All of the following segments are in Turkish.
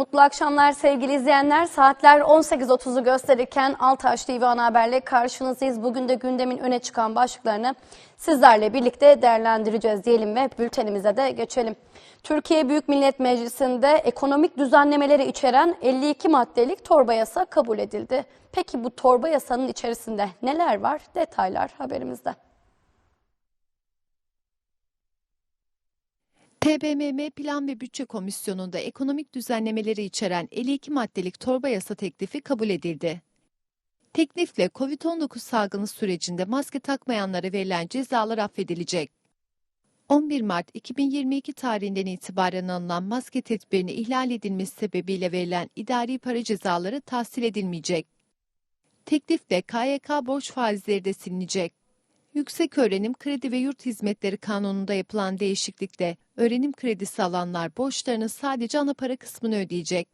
Mutlu akşamlar sevgili izleyenler. Saatler 18.30'u gösterirken Altaş TV ana haberle karşınızdayız. Bugün de gündemin öne çıkan başlıklarını sizlerle birlikte değerlendireceğiz diyelim ve bültenimize de geçelim. Türkiye Büyük Millet Meclisi'nde ekonomik düzenlemeleri içeren 52 maddelik torba yasa kabul edildi. Peki bu torba yasanın içerisinde neler var? Detaylar haberimizde. TBMM Plan ve Bütçe Komisyonu'nda ekonomik düzenlemeleri içeren 52 maddelik torba yasa teklifi kabul edildi. Teklifle COVID-19 salgını sürecinde maske takmayanlara verilen cezalar affedilecek. 11 Mart 2022 tarihinden itibaren alınan maske tedbirini ihlal edilmesi sebebiyle verilen idari para cezaları tahsil edilmeyecek. Teklifle KYK borç faizleri de silinecek. Yüksek Öğrenim Kredi ve Yurt Hizmetleri Kanunu'nda yapılan değişiklikle öğrenim kredisi alanlar borçlarının sadece ana para kısmını ödeyecek.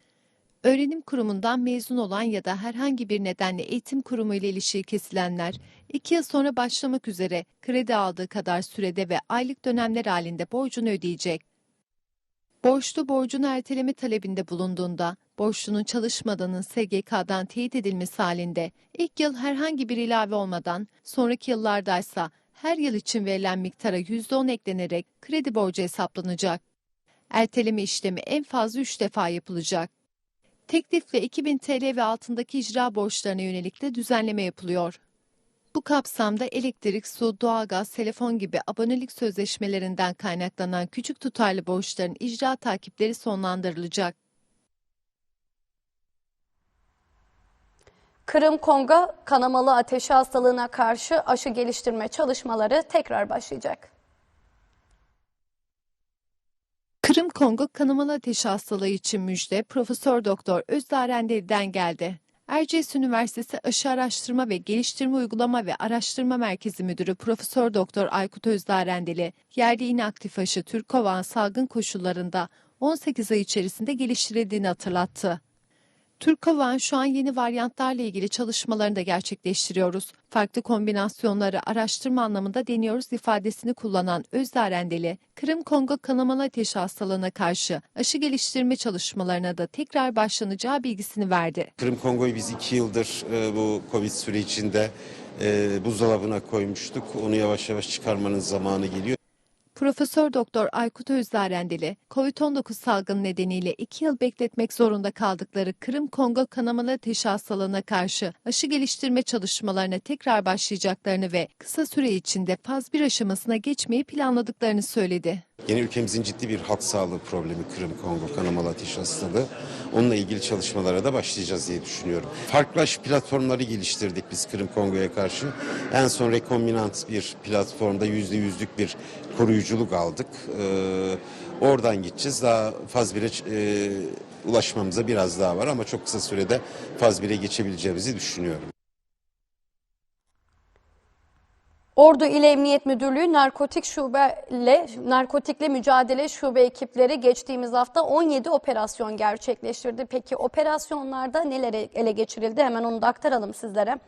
Öğrenim kurumundan mezun olan ya da herhangi bir nedenle eğitim kurumu ile ilişiği kesilenler, 2 yıl sonra başlamak üzere kredi aldığı kadar sürede ve aylık dönemler halinde borcunu ödeyecek. Borçlu borcunu erteleme talebinde bulunduğunda, borçlunun çalışmadığının SGK'dan teyit edilmesi halinde ilk yıl herhangi bir ilave olmadan, sonraki yıllardaysa her yıl için verilen miktara %10 eklenerek kredi borcu hesaplanacak. Erteleme işlemi en fazla 3 defa yapılacak. Teklifle 2000 TL ve altındaki icra borçlarına yönelik de düzenleme yapılıyor. Bu kapsamda elektrik, su, doğalgaz, telefon gibi abonelik sözleşmelerinden kaynaklanan küçük tutarlı borçların icra takipleri sonlandırılacak. Kırım Kongo kanamalı ateşi hastalığına karşı aşı geliştirme çalışmaları tekrar başlayacak. Kırım Kongo kanamalı ateş hastalığı için müjde Profesör Doktor Özdağ Rendeli'den geldi. Erciyes Üniversitesi Aşı Araştırma ve Geliştirme Uygulama ve Araştırma Merkezi Müdürü Profesör Doktor Aykut Özdağ Rendeli, yerli inaktif aşı Türkovan salgın koşullarında 18 ay içerisinde geliştirildiğini hatırlattı. Türkovan şu an yeni varyantlarla ilgili çalışmalarını da gerçekleştiriyoruz. Farklı kombinasyonları araştırma anlamında deniyoruz ifadesini kullanan Özdağ Rendeli, Kırım Kongo kanamalı ateş hastalığına karşı aşı geliştirme çalışmalarına da tekrar başlanacağı bilgisini verdi. Kırım Kongo'yu biz iki yıldır e, bu Covid sürecinde e, buzdolabına koymuştuk. Onu yavaş yavaş çıkarmanın zamanı geliyor. Profesör Doktor Aykut Özdağrendili, COVID-19 salgını nedeniyle iki yıl bekletmek zorunda kaldıkları Kırım Kongo kanamalı ateş hastalığına karşı aşı geliştirme çalışmalarına tekrar başlayacaklarını ve kısa süre içinde faz 1 aşamasına geçmeyi planladıklarını söyledi. Yine ülkemizin ciddi bir halk sağlığı problemi Kırım Kongo kanamalı ateş hastalığı. Onunla ilgili çalışmalara da başlayacağız diye düşünüyorum. Farklı aşı platformları geliştirdik biz Kırım Kongo'ya karşı. En son rekombinant bir platformda yüzde yüzlük bir koruyuculuk aldık. Ee, oradan gideceğiz. Daha faz 1'e e, ulaşmamıza biraz daha var ama çok kısa sürede faz 1'e geçebileceğimizi düşünüyorum. Ordu İl Emniyet Müdürlüğü narkotik şubeyle narkotikle mücadele şube ekipleri geçtiğimiz hafta 17 operasyon gerçekleştirdi. Peki operasyonlarda neler ele geçirildi? Hemen onu da aktaralım sizlere.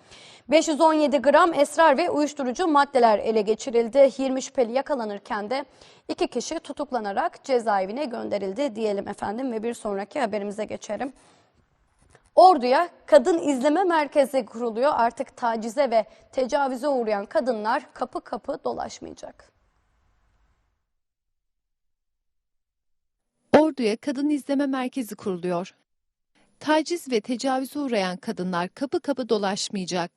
517 gram esrar ve uyuşturucu maddeler ele geçirildi. 20 şüpheli yakalanırken de iki kişi tutuklanarak cezaevine gönderildi diyelim efendim ve bir sonraki haberimize geçelim. Ordu'ya kadın izleme merkezi kuruluyor. Artık tacize ve tecavüze uğrayan kadınlar kapı kapı dolaşmayacak. Ordu'ya kadın izleme merkezi kuruluyor. Taciz ve tecavüze uğrayan kadınlar kapı kapı dolaşmayacak.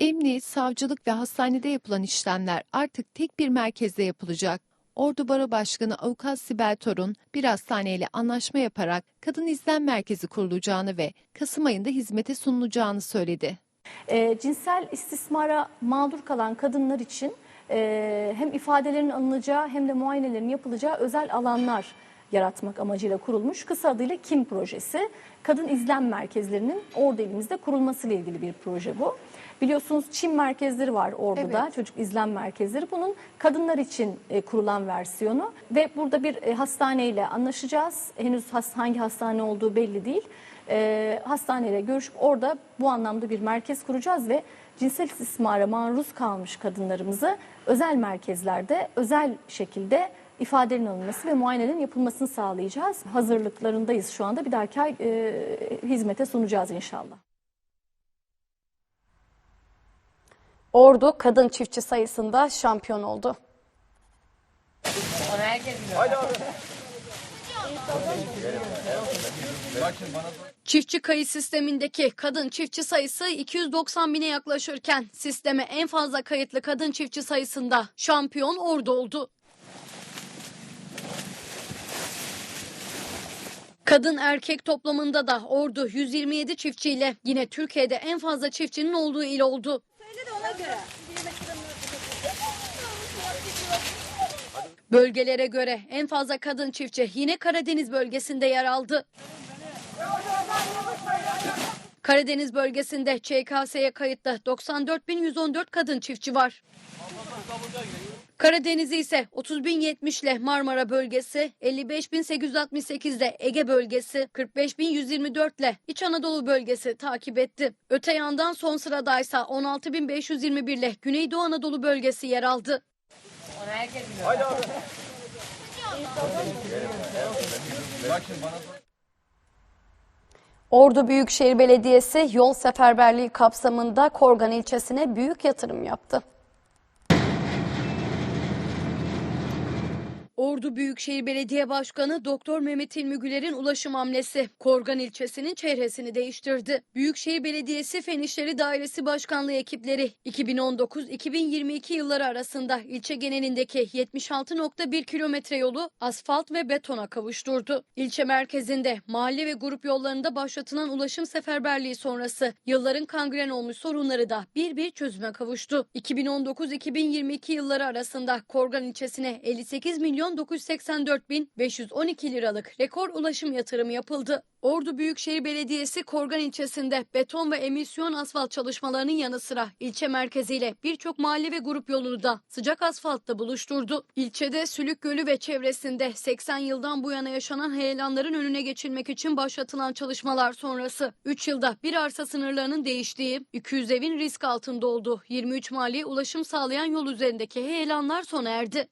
Emniyet, savcılık ve hastanede yapılan işlemler artık tek bir merkezde yapılacak. Ordu Baro Başkanı Avukat Sibel Torun bir hastaneyle anlaşma yaparak kadın izlem merkezi kurulacağını ve Kasım ayında hizmete sunulacağını söyledi. E, cinsel istismara mağdur kalan kadınlar için e, hem ifadelerin alınacağı hem de muayenelerin yapılacağı özel alanlar yaratmak amacıyla kurulmuş. Kısa adıyla KİM projesi. Kadın izlem merkezlerinin orada elimizde kurulmasıyla ilgili bir proje bu. Biliyorsunuz Çin merkezleri var Ordu'da, Evet. çocuk izlem merkezleri. Bunun kadınlar için e, kurulan versiyonu ve burada bir e, hastaneyle anlaşacağız. Henüz has, hangi hastane olduğu belli değil. E, hastaneyle görüşüp orada bu anlamda bir merkez kuracağız ve cinsel istismara maruz kalmış kadınlarımızı özel merkezlerde özel şekilde ifadelerin alınması ve muayenelerin yapılmasını sağlayacağız. Hazırlıklarındayız şu anda. Bir dahaki ay e, hizmete sunacağız inşallah. Ordu kadın çiftçi sayısında şampiyon oldu. Çiftçi kayıt sistemindeki kadın çiftçi sayısı 290 bine yaklaşırken sisteme en fazla kayıtlı kadın çiftçi sayısında şampiyon Ordu oldu. Kadın erkek toplamında da Ordu 127 çiftçiyle yine Türkiye'de en fazla çiftçinin olduğu il oldu. Bölgelere göre en fazla kadın çiftçi yine Karadeniz bölgesinde yer aldı. Karadeniz bölgesinde ÇKS'ye kayıtlı 94.114 kadın çiftçi var. Karadeniz'i ise 30.070 ile Marmara bölgesi, 55.868 ile Ege bölgesi, 45.124 ile İç Anadolu bölgesi takip etti. Öte yandan son sıradaysa 16.521 ile Güneydoğu Anadolu bölgesi yer aldı. Ordu Büyükşehir Belediyesi yol seferberliği kapsamında Korgan ilçesine büyük yatırım yaptı. Ordu Büyükşehir Belediye Başkanı Doktor Mehmet İlmi Güler'in ulaşım hamlesi Korgan ilçesinin çehresini değiştirdi. Büyükşehir Belediyesi Fen İşleri Dairesi Başkanlığı ekipleri 2019-2022 yılları arasında ilçe genelindeki 76.1 kilometre yolu asfalt ve betona kavuşturdu. İlçe merkezinde mahalle ve grup yollarında başlatılan ulaşım seferberliği sonrası yılların kangren olmuş sorunları da bir bir çözüme kavuştu. 2019-2022 yılları arasında Korgan ilçesine 58 milyon 984 bin 512 liralık rekor ulaşım yatırımı yapıldı. Ordu Büyükşehir Belediyesi Korgan ilçesinde beton ve emisyon asfalt çalışmalarının yanı sıra ilçe merkeziyle birçok mahalle ve grup yolunu da sıcak asfaltla buluşturdu. İlçede Sülük Gölü ve çevresinde 80 yıldan bu yana yaşanan heyelanların önüne geçilmek için başlatılan çalışmalar sonrası 3 yılda bir arsa sınırlarının değiştiği, 200 evin risk altında olduğu 23 mahalleye ulaşım sağlayan yol üzerindeki heyelanlar sona erdi.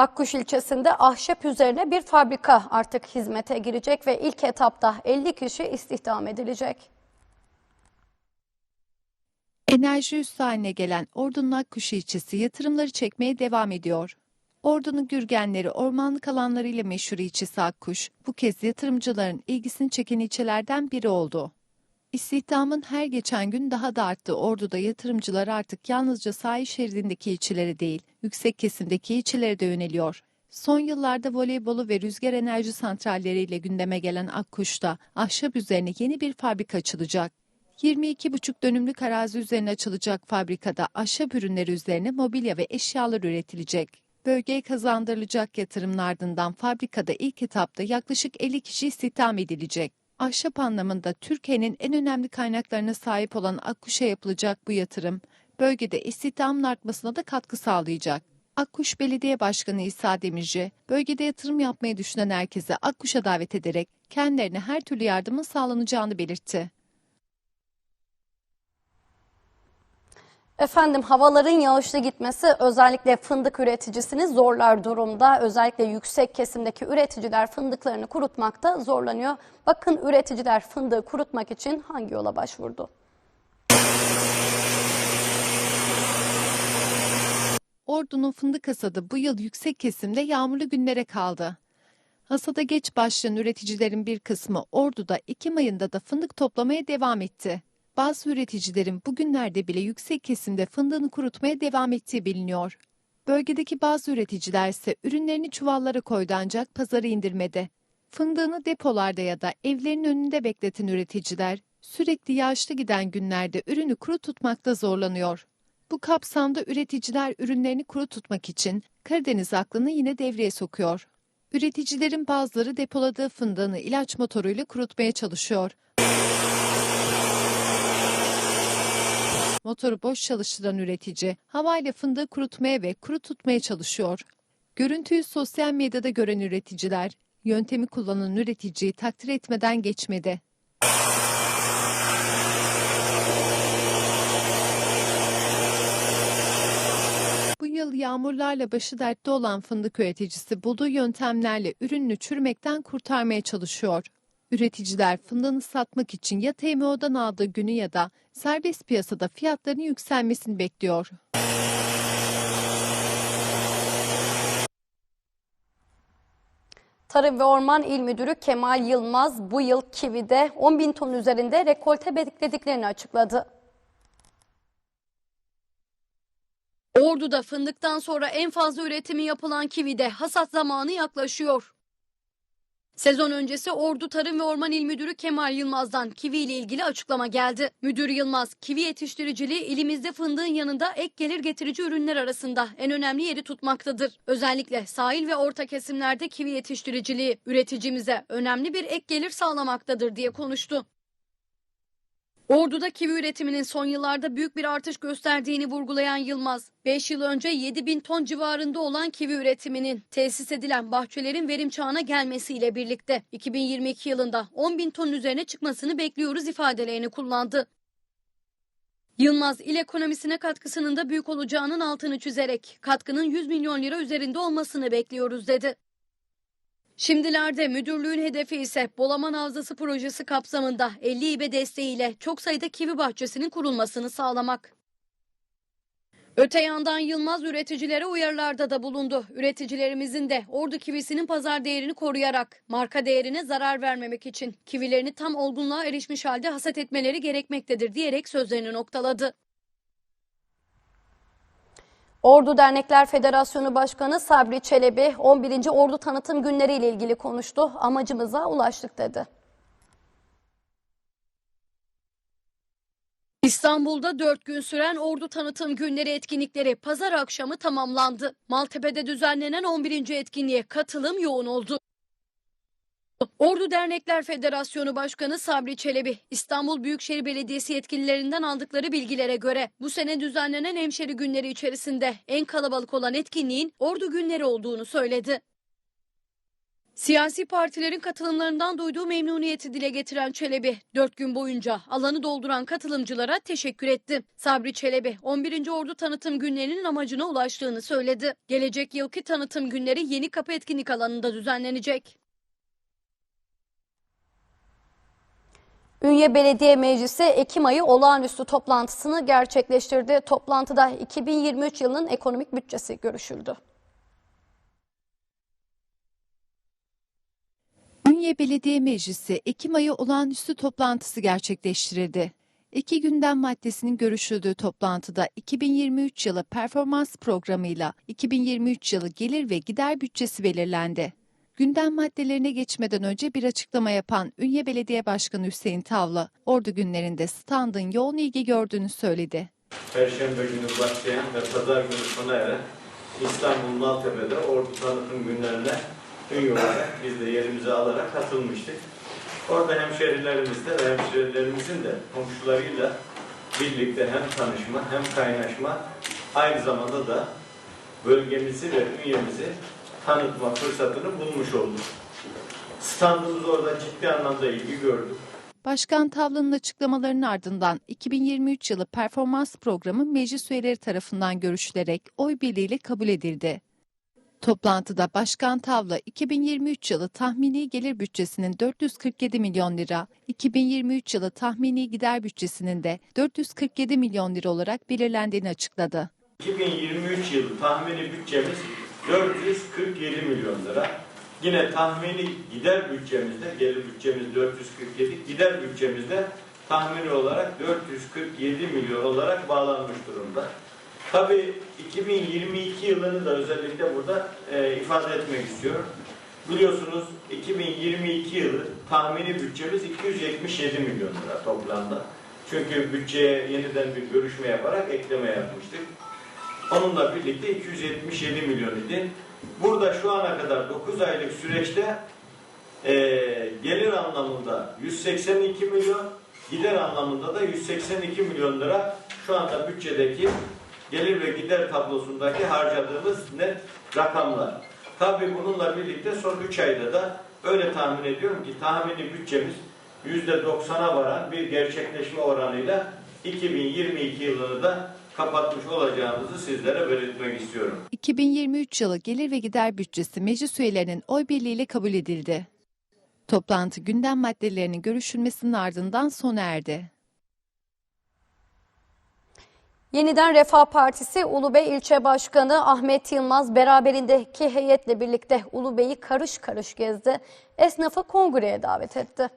Akkuş ilçesinde ahşap üzerine bir fabrika artık hizmete girecek ve ilk etapta 50 kişi istihdam edilecek. Enerji üssü haline gelen Ordu'nun Akkuş ilçesi yatırımları çekmeye devam ediyor. Ordu'nun gürgenleri, ormanlık alanlarıyla meşhur ilçesi Akkuş, bu kez yatırımcıların ilgisini çeken ilçelerden biri oldu. İstihdamın her geçen gün daha da arttığı Ordu'da yatırımcılar artık yalnızca sahil şeridindeki ilçelere değil, yüksek kesimdeki ilçelere de yöneliyor. Son yıllarda voleybolu ve rüzgar enerji santralleriyle gündeme gelen Akkuş'ta ahşap üzerine yeni bir fabrika açılacak. 22,5 dönümlük arazi üzerine açılacak fabrikada ahşap ürünleri üzerine mobilya ve eşyalar üretilecek. Bölgeye kazandırılacak yatırımın ardından fabrikada ilk etapta yaklaşık 50 kişi istihdam edilecek. Ahşap anlamında Türkiye'nin en önemli kaynaklarına sahip olan Akkuş'a yapılacak bu yatırım, bölgede istihdamın artmasına da katkı sağlayacak. Akkuş Belediye Başkanı İsa Demirci, bölgede yatırım yapmayı düşünen herkese Akkuş'a davet ederek kendilerine her türlü yardımın sağlanacağını belirtti. Efendim havaların yağışlı gitmesi özellikle fındık üreticisini zorlar durumda. Özellikle yüksek kesimdeki üreticiler fındıklarını kurutmakta zorlanıyor. Bakın üreticiler fındığı kurutmak için hangi yola başvurdu? Ordu'nun fındık hasadı bu yıl yüksek kesimde yağmurlu günlere kaldı. Hasada geç başlayan üreticilerin bir kısmı Ordu'da Ekim ayında da fındık toplamaya devam etti. Bazı üreticilerin bugünlerde bile yüksek kesimde fındığını kurutmaya devam ettiği biliniyor. Bölgedeki bazı üreticiler ise ürünlerini çuvallara koydu ancak pazarı indirmedi. Fındığını depolarda ya da evlerinin önünde bekleten üreticiler sürekli yağışlı giden günlerde ürünü kuru tutmakta zorlanıyor. Bu kapsamda üreticiler ürünlerini kuru tutmak için Karadeniz aklını yine devreye sokuyor. Üreticilerin bazıları depoladığı fındığını ilaç motoruyla kurutmaya çalışıyor. Motoru boş çalıştıran üretici havayla fındığı kurutmaya ve kuru tutmaya çalışıyor. Görüntüyü sosyal medyada gören üreticiler yöntemi kullanan üreticiyi takdir etmeden geçmedi. Bu yıl yağmurlarla başı dertte olan fındık üreticisi bulduğu yöntemlerle ürününü çürümekten kurtarmaya çalışıyor. Üreticiler fındığını satmak için ya TMO'dan aldığı günü ya da serbest piyasada fiyatların yükselmesini bekliyor. Tarım ve Orman İl Müdürü Kemal Yılmaz bu yıl Kivi'de 10 bin ton üzerinde rekolte beklediklerini açıkladı. Ordu'da fındıktan sonra en fazla üretimi yapılan Kivi'de hasat zamanı yaklaşıyor. Sezon öncesi Ordu Tarım ve Orman İl Müdürü Kemal Yılmaz'dan kivi ile ilgili açıklama geldi. Müdür Yılmaz, kivi yetiştiriciliği ilimizde fındığın yanında ek gelir getirici ürünler arasında en önemli yeri tutmaktadır. Özellikle sahil ve orta kesimlerde kivi yetiştiriciliği üreticimize önemli bir ek gelir sağlamaktadır diye konuştu. Ordu'da kivi üretiminin son yıllarda büyük bir artış gösterdiğini vurgulayan Yılmaz, 5 yıl önce 7 bin ton civarında olan kivi üretiminin tesis edilen bahçelerin verim çağına gelmesiyle birlikte 2022 yılında 10 bin ton üzerine çıkmasını bekliyoruz ifadelerini kullandı. Yılmaz, il ekonomisine katkısının da büyük olacağının altını çizerek katkının 100 milyon lira üzerinde olmasını bekliyoruz dedi. Şimdilerde müdürlüğün hedefi ise Bolaman Havzası projesi kapsamında 50 İBE desteğiyle çok sayıda kivi bahçesinin kurulmasını sağlamak. Öte yandan Yılmaz üreticilere uyarılarda da bulundu. Üreticilerimizin de Ordu kivisinin pazar değerini koruyarak marka değerine zarar vermemek için kivilerini tam olgunluğa erişmiş halde hasat etmeleri gerekmektedir diyerek sözlerini noktaladı. Ordu Dernekler Federasyonu Başkanı Sabri Çelebi 11. Ordu Tanıtım Günleri ile ilgili konuştu. Amacımıza ulaştık dedi. İstanbul'da 4 gün süren Ordu Tanıtım Günleri etkinlikleri pazar akşamı tamamlandı. Maltepe'de düzenlenen 11. etkinliğe katılım yoğun oldu. Ordu Dernekler Federasyonu Başkanı Sabri Çelebi, İstanbul Büyükşehir Belediyesi yetkililerinden aldıkları bilgilere göre bu sene düzenlenen hemşeri günleri içerisinde en kalabalık olan etkinliğin Ordu Günleri olduğunu söyledi. Siyasi partilerin katılımlarından duyduğu memnuniyeti dile getiren Çelebi, 4 gün boyunca alanı dolduran katılımcılara teşekkür etti. Sabri Çelebi, 11. Ordu Tanıtım Günlerinin amacına ulaştığını söyledi. Gelecek yılki tanıtım günleri Yeni Kapı Etkinlik Alanı'nda düzenlenecek. Ünye Belediye Meclisi Ekim ayı olağanüstü toplantısını gerçekleştirdi. Toplantıda 2023 yılının ekonomik bütçesi görüşüldü. Ünye Belediye Meclisi Ekim ayı olağanüstü toplantısı gerçekleştirildi. İki gündem maddesinin görüşüldüğü toplantıda 2023 yılı performans programıyla 2023 yılı gelir ve gider bütçesi belirlendi. Gündem maddelerine geçmeden önce bir açıklama yapan Ünye Belediye Başkanı Hüseyin Tavla, Ordu günlerinde standın yoğun ilgi gördüğünü söyledi. Perşembe günü başlayan ve pazar günü sona eren İstanbul Maltepe'de Ordu Tanıtım Günlerine ün olarak biz de yerimizi alarak katılmıştık. Orada hemşerilerimizle ve hemşerilerimizin de komşularıyla birlikte hem tanışma hem kaynaşma aynı zamanda da bölgemizi ve ünyemizi tanıtma fırsatını bulmuş olduk. Standımız orada ciddi anlamda ilgi gördü. Başkan Tavla'nın açıklamalarının ardından 2023 yılı performans programı meclis üyeleri tarafından görüşülerek oy birliğiyle kabul edildi. Toplantıda Başkan Tavla 2023 yılı tahmini gelir bütçesinin 447 milyon lira, 2023 yılı tahmini gider bütçesinin de 447 milyon lira olarak belirlendiğini açıkladı. 2023 yılı tahmini bütçemiz 447 milyon lira. Yine tahmini gider bütçemizde, gelir bütçemiz 447, gider bütçemizde tahmini olarak 447 milyon olarak bağlanmış durumda. Tabii 2022 yılını da özellikle burada e, ifade etmek istiyorum. Biliyorsunuz 2022 yılı tahmini bütçemiz 277 milyon lira toplamda. Çünkü bütçeye yeniden bir görüşme yaparak ekleme yapmıştık. Onunla birlikte 277 milyon idi. Burada şu ana kadar 9 aylık süreçte e, gelir anlamında 182 milyon, gider anlamında da 182 milyon lira şu anda bütçedeki gelir ve gider tablosundaki harcadığımız net rakamlar. Tabii bununla birlikte son 3 ayda da öyle tahmin ediyorum ki tahmini bütçemiz %90'a varan bir gerçekleşme oranıyla 2022 yılını da kapatmış olacağımızı sizlere belirtmek istiyorum. 2023 yılı gelir ve gider bütçesi meclis üyelerinin oy birliğiyle kabul edildi. Toplantı gündem maddelerinin görüşülmesinin ardından sona erdi. Yeniden Refah Partisi Ulubey İlçe Başkanı Ahmet Yılmaz beraberindeki heyetle birlikte Ulubey'i karış karış gezdi. Esnafı kongreye davet etti.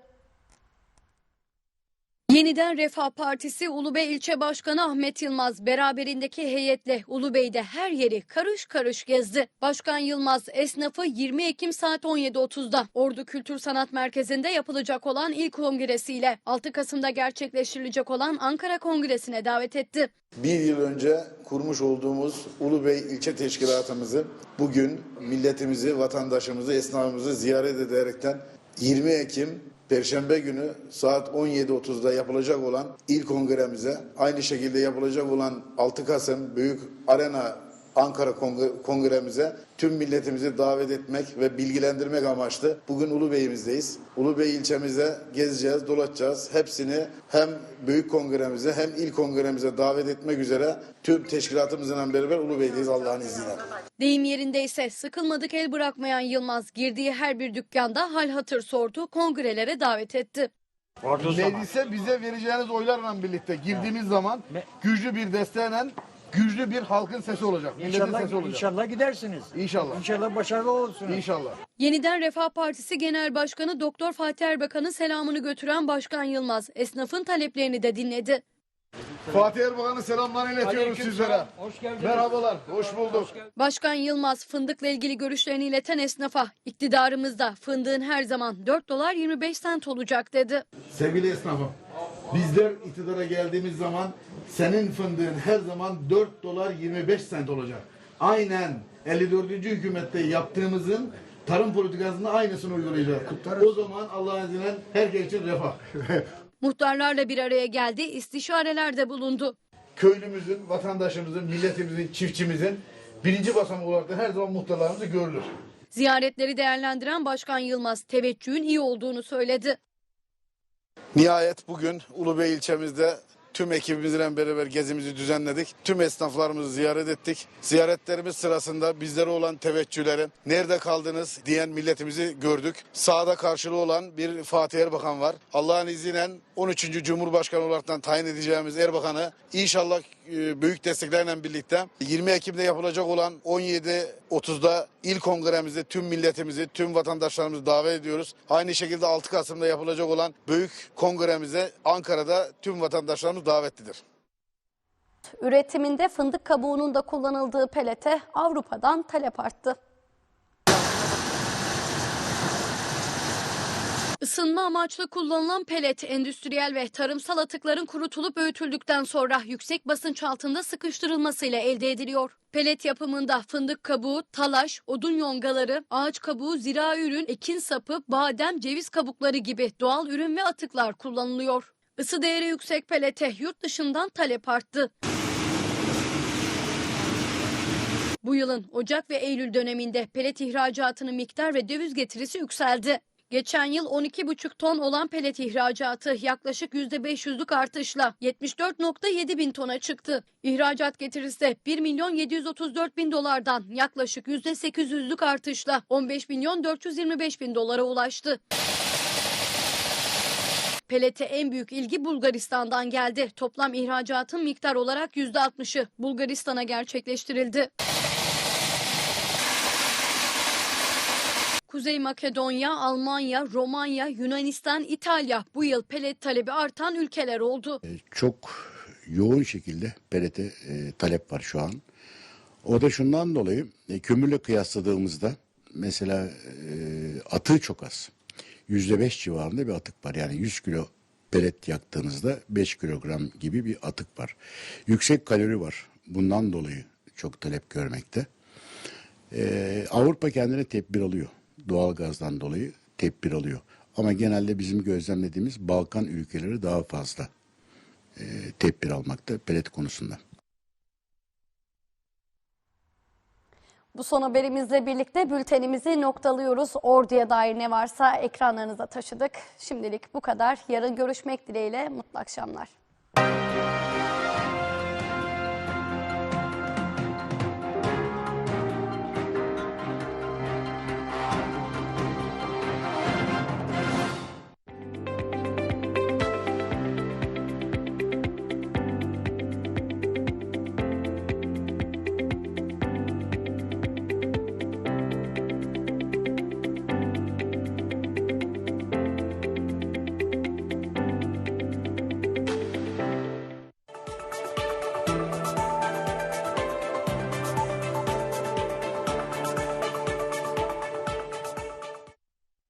Yeniden Refah Partisi Ulubey İlçe Başkanı Ahmet Yılmaz beraberindeki heyetle Ulubey'de her yeri karış karış gezdi. Başkan Yılmaz esnafı 20 Ekim saat 17.30'da Ordu Kültür Sanat Merkezi'nde yapılacak olan ilk kongresiyle 6 Kasım'da gerçekleştirilecek olan Ankara Kongresi'ne davet etti. Bir yıl önce kurmuş olduğumuz Ulubey ilçe teşkilatımızı bugün milletimizi, vatandaşımızı, esnafımızı ziyaret ederekten 20 Ekim Perşembe günü saat 17.30'da yapılacak olan il kongremize, aynı şekilde yapılacak olan 6 Kasım Büyük Arena Ankara Kongre- kongremize tüm milletimizi davet etmek ve bilgilendirmek amaçlı bugün Ulubey'imizdeyiz. Ulubey ilçemize gezeceğiz, dolaşacağız. Hepsini hem büyük kongremize hem il kongremize davet etmek üzere tüm teşkilatımızla beraber Ulubey'deyiz Allah'ın izniyle. Deyim yerindeyse sıkılmadık el bırakmayan Yılmaz girdiği her bir dükkanda hal hatır sordu, kongrelere davet etti. Meclise bize vereceğiniz oylarla birlikte girdiğimiz zaman güçlü bir desteğiyle güçlü bir halkın sesi olacak. Milletin İnşallah, sesi olacak. inşallah gidersiniz. İnşallah. İnşallah başarılı olursunuz. İnşallah. Yeniden Refah Partisi Genel Başkanı Doktor Fatih Erbakan'ın selamını götüren Başkan Yılmaz esnafın taleplerini de dinledi. Fatih Erbakan'ın selamlarını iletiyorum sizlere. hoş geldiniz. Merhabalar, hoş bulduk. Başkan Yılmaz fındıkla ilgili görüşlerini ileten esnafa iktidarımızda fındığın her zaman 4 dolar 25 sent olacak dedi. Sevgili esnafım, bizler iktidara geldiğimiz zaman senin fındığın her zaman 4 dolar 25 sent olacak. Aynen 54. hükümette yaptığımızın tarım politikasında aynısını uygulayacağız. O zaman Allah'ın izniyle herkes için refah. Muhtarlarla bir araya geldi, istişarelerde bulundu. köylümüzün, vatandaşımızın, milletimizin, çiftçimizin birinci basamağı olarak da her zaman muhtarlarımızı görülür. Ziyaretleri değerlendiren Başkan Yılmaz teveccühün iyi olduğunu söyledi. Nihayet bugün Ulubey ilçemizde tüm ekibimizle beraber gezimizi düzenledik. Tüm esnaflarımızı ziyaret ettik. Ziyaretlerimiz sırasında bizlere olan teveccühlerin nerede kaldınız diyen milletimizi gördük. Sağda karşılığı olan bir Fatih Erbakan var. Allah'ın izniyle 13. Cumhurbaşkanı olaraktan tayin edeceğimiz Erbakan'ı inşallah büyük desteklerle birlikte 20 Ekim'de yapılacak olan 17.30'da il kongremizde tüm milletimizi, tüm vatandaşlarımızı davet ediyoruz. Aynı şekilde 6 Kasım'da yapılacak olan büyük kongremize Ankara'da tüm vatandaşlarımız davetlidir. Üretiminde fındık kabuğunun da kullanıldığı pelete Avrupa'dan talep arttı. Isınma amaçlı kullanılan pelet, endüstriyel ve tarımsal atıkların kurutulup öğütüldükten sonra yüksek basınç altında sıkıştırılmasıyla elde ediliyor. Pelet yapımında fındık kabuğu, talaş, odun yongaları, ağaç kabuğu, zira ürün, ekin sapı, badem, ceviz kabukları gibi doğal ürün ve atıklar kullanılıyor. Isı değeri yüksek pelete yurt dışından talep arttı. Bu yılın Ocak ve Eylül döneminde pelet ihracatının miktar ve döviz getirisi yükseldi. Geçen yıl 12,5 ton olan pelet ihracatı yaklaşık %500'lük artışla 74,7 bin tona çıktı. İhracat getirisi de 1 milyon 734 bin dolardan yaklaşık %800'lük artışla 15 milyon 425 bin dolara ulaştı. Pelete en büyük ilgi Bulgaristan'dan geldi. Toplam ihracatın miktar olarak %60'ı Bulgaristan'a gerçekleştirildi. Kuzey Makedonya, Almanya, Romanya, Yunanistan, İtalya bu yıl pelet talebi artan ülkeler oldu. çok yoğun şekilde pelete e, talep var şu an. O da şundan dolayı e, kömürle kıyasladığımızda mesela e, atığı çok az. Yüzde beş civarında bir atık var. Yani 100 kilo pelet yaktığınızda 5 kilogram gibi bir atık var. Yüksek kalori var. Bundan dolayı çok talep görmekte. E, Avrupa kendine tedbir alıyor. Doğal gazdan dolayı tedbir alıyor. Ama genelde bizim gözlemlediğimiz Balkan ülkeleri daha fazla e, tedbir almakta pelet konusunda. Bu son haberimizle birlikte bültenimizi noktalıyoruz. Orduya dair ne varsa ekranlarınıza taşıdık. Şimdilik bu kadar. Yarın görüşmek dileğiyle mutlu akşamlar.